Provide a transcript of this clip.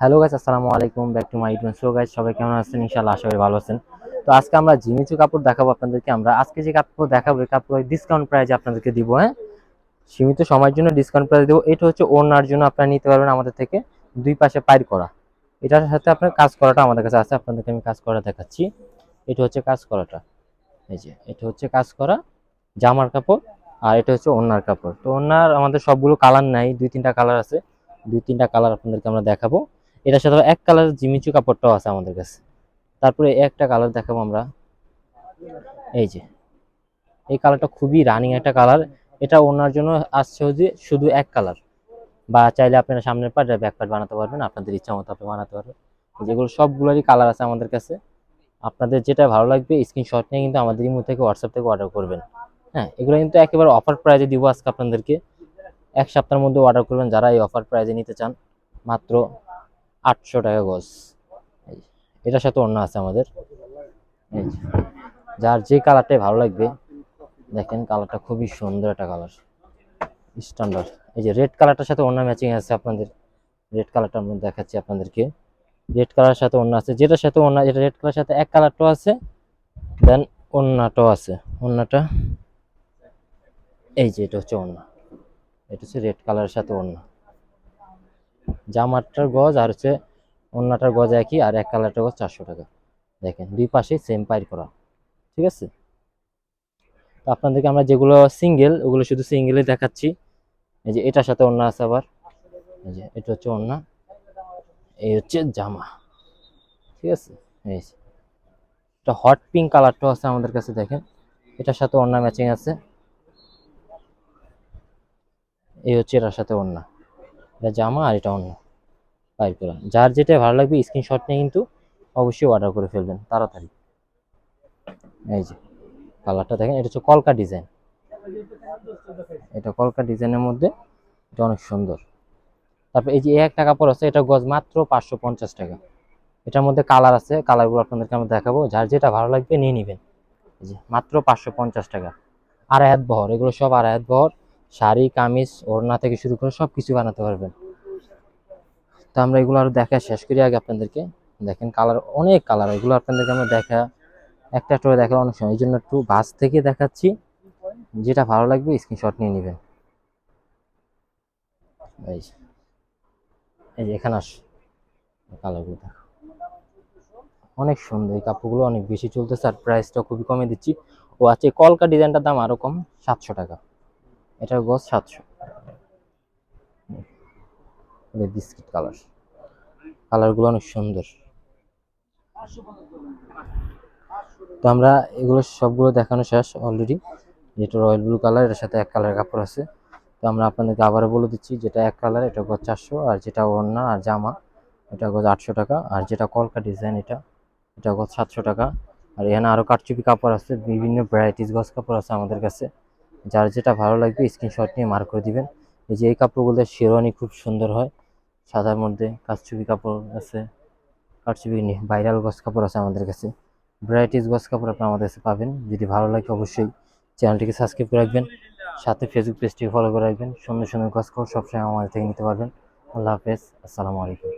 Hello guys আসসালামু আলাইকুম back to my YouTube so guys সবাই কেমন আছেন? ইনশাআল্লাহ আশা করি ভালো আছেন। তো আজকে আমরা জিমিচু কাপড় দেখাবো আপনাদেরকে। আমরা আজকে যে কাপড় দেখাবো, এই কাপড় ডিসকাউন্ট প্রাইজে আপনাদেরকে দিব হ্যাঁ? সীমিত সময়ের জন্য ডিসকাউন্ট প্রাইস দেবো। এটা হচ্ছে ওনার জন্য আপনারা নিতে পারবেন আমাদের থেকে দুই পাশে পাইর করা। এটার সাথে আপনার কাজ করাটা আমাদের কাছে আছে। আপনাদেরকে আমি কাজ করা দেখাচ্ছি। এটা হচ্ছে কাজ করাটা। এই যে, এটা হচ্ছে কাজ করা জামার কাপড় আর এটা হচ্ছে ওনার কাপড়। তো ওনার আমাদের সবগুলো কালার নাই, দুই তিনটা কালার আছে। দুই তিনটা কালার আপনাদেরকে আমরা দেখাবো। এটার সাথে এক কালার জিমিচু কাপড়টাও আছে আমাদের কাছে। তারপরে একটা কালার দেখাবো আমরা। এই যে, এই কালারটা খুবই রানিং একটা কালার এটা ওনার জন্য আসছে হচ্ছে শুধু এক কালার বা চাইলে আপনারা সামনের পার্ট ব্যাক পার্ট বানাতে পারবেন, আপনাদের ইচ্ছা মতো আপনি বানাতে পারবেন। যেগুলো সবগুলোরই কালার আছে আমাদের কাছে। আপনাদের যেটা ভালো লাগবে স্ক্রিনশট নিয়ে কিন্তু আমাদের ইমো থেকে হোয়াটসঅ্যাপ থেকে অর্ডার করবেন। হ্যাঁ এগুলো কিন্তু একেবারে অফার প্রাইজে দিব আজকে আপনাদেরকে। এক সপ্তাহের মধ্যে অর্ডার করবেন যারা এই অফার প্রাইজে নিতে চান, মাত্র আটশো টাকা গজ। এটার সাথে অন্য আছে আমাদের। যার যে কালারটাই ভালো লাগবে, দেখেন কালারটা খুবই সুন্দর একটা কালার। স্ট্যান্ডার্ড। এই যে, রেড কালারটার সাথে অন্য ম্যাচিং আছে আপনাদের। রেড কালারটা আমরা দেখাচ্ছি আপনাদেরকে। রেড কালারের সাথে অন্য আছে, যেটার সাথে অন্য, এটা রেড কালারের সাথে এক কালারটাও আছে, দেন অন্যটাও আছে। অন্যটা, এই যে, এটা হচ্ছে অন্য। এটা হচ্ছে রেড কালারের সাথে অন্য। জামাটার গজ আর হচ্ছে অন্যটার গজ একই আর এক কালারটার গজ চারশো টাকা। দেখেন, দুই পাশে সেম পাইর করা। ঠিক আছে? তো আপনাদেরকে আমরা যেগুলো সিঙ্গেল ওগুলো শুধু সিঙ্গেলই দেখাচ্ছি। এই যে এটার সাথে অন্য আছে আবার। এই যে এটা হচ্ছে অন্য এই হচ্ছে জামা। ঠিক আছে? এই। এটা হট পিঙ্ক কালারটাও আছে আমাদের কাছে, দেখেন। এটার সাথে অন্য ম্যাচিং আছে। এই হচ্ছে এটার সাথে অন্য এটা জামা আর এটা অন্য পাইর করা যার যেটা ভালো লাগবে স্ক্রিনশট নিয়ে কিন্তু অবশ্যই অর্ডার করে ফেলবেন, তাড়াতাড়ি। এই যে কালারটা দেখেন, এটা হচ্ছে কলকা ডিজাইন এটা কলকা ডিজাইনের মধ্যে, এটা অনেক সুন্দর। তারপর এই যে এক টাকা পর আছে, এটা গজ মাত্র পাঁচশো পঞ্চাশ টাকা। এটার মধ্যে কালার আছে কালারগুলো আপনাদেরকে আমরা দেখাবো। যার যেটা ভালো লাগবে নিয়ে নেবেন। এই যে, মাত্র পাঁচশো পঞ্চাশ টাকা। আড়াই হাত বহর, এগুলো সব আড়াই হাত বহর। শাড়ি, কামিজ, ওড়না থেকে শুরু করে সব কিছু বানাতে পারবেন। তো আমরা এগুলো আরও দেখা, শেষ করি আগে আপনাদেরকে। দেখেন কালার, অনেক কালার। এগুলো আপনাদেরকে আমরা দেখা, একটা একটা দেখা অনেক সময়। এই জন্য একটু বাস থেকে দেখাচ্ছি। যেটা ভালো লাগবে স্ক্রিনশট নিয়ে নেবেন। এই। এই যে এখানে আস, কালারগুলো দেখো। অনেক সুন্দর, এই কাপড়গুলো অনেক বেশি চলতেছে আর প্রাইসটা খুবই কমে দিচ্ছি। ও আছে, কলকা ডিজাইনটার দাম আরও কম, সাতশো টাকা। এটার গজ সাতশো। Biscuit colour. কালারগুলো অনেক সুন্দর। তো আমরা এগুলো সবগুলো দেখানো শেষ অলরেডি যেটা রয়্যাল ব্লু কালার এটার সাথে এক কালার কাপড় আছে। তো আমরা আপনাদেরকে আবারও বলে দিচ্ছি, যেটা এক কালার এটা গজ চারশো, আর যেটা ওড়না আর জামা, এটা গজ আটশো টাকা। আর যেটা কলকা ডিজাইন এটা এটা গজ সাতশো টাকা। আর এখানে আরও কাটচুপি কাপড় আছে, বিভিন্ন ভ্যারাইটিস গজ কাপড় আছে আমাদের কাছে। যার যেটা ভালো লাগবে স্ক্রিনশট নিয়ে মার্ক করে দিবেন। এই যে এই কাপড়গুলো শেরওয়ানি খুব সুন্দর হয়। সাদার মধ্যে কাটচুপি কাপড় আছে। কাটচুপি ভাইরাল গজ কাপড় আছে আমাদের কাছে। ভ্যারাইটিস গজ কাপড় আপনি আমাদের কাছে পাবেন। যদি ভালো লাগে অবশ্যই চ্যানেলটিকে সাবস্ক্রাইব করে রাখবেন। সাথে ফেসবুক পেজটিকে ফলো করে রাখবেন। সুন্দর সুন্দর গজ কাপড় সবসময় আমাদের থেকে নিতে পারবেন। আল্লাহ হাফেজ। আসসালামু আলাইকুম।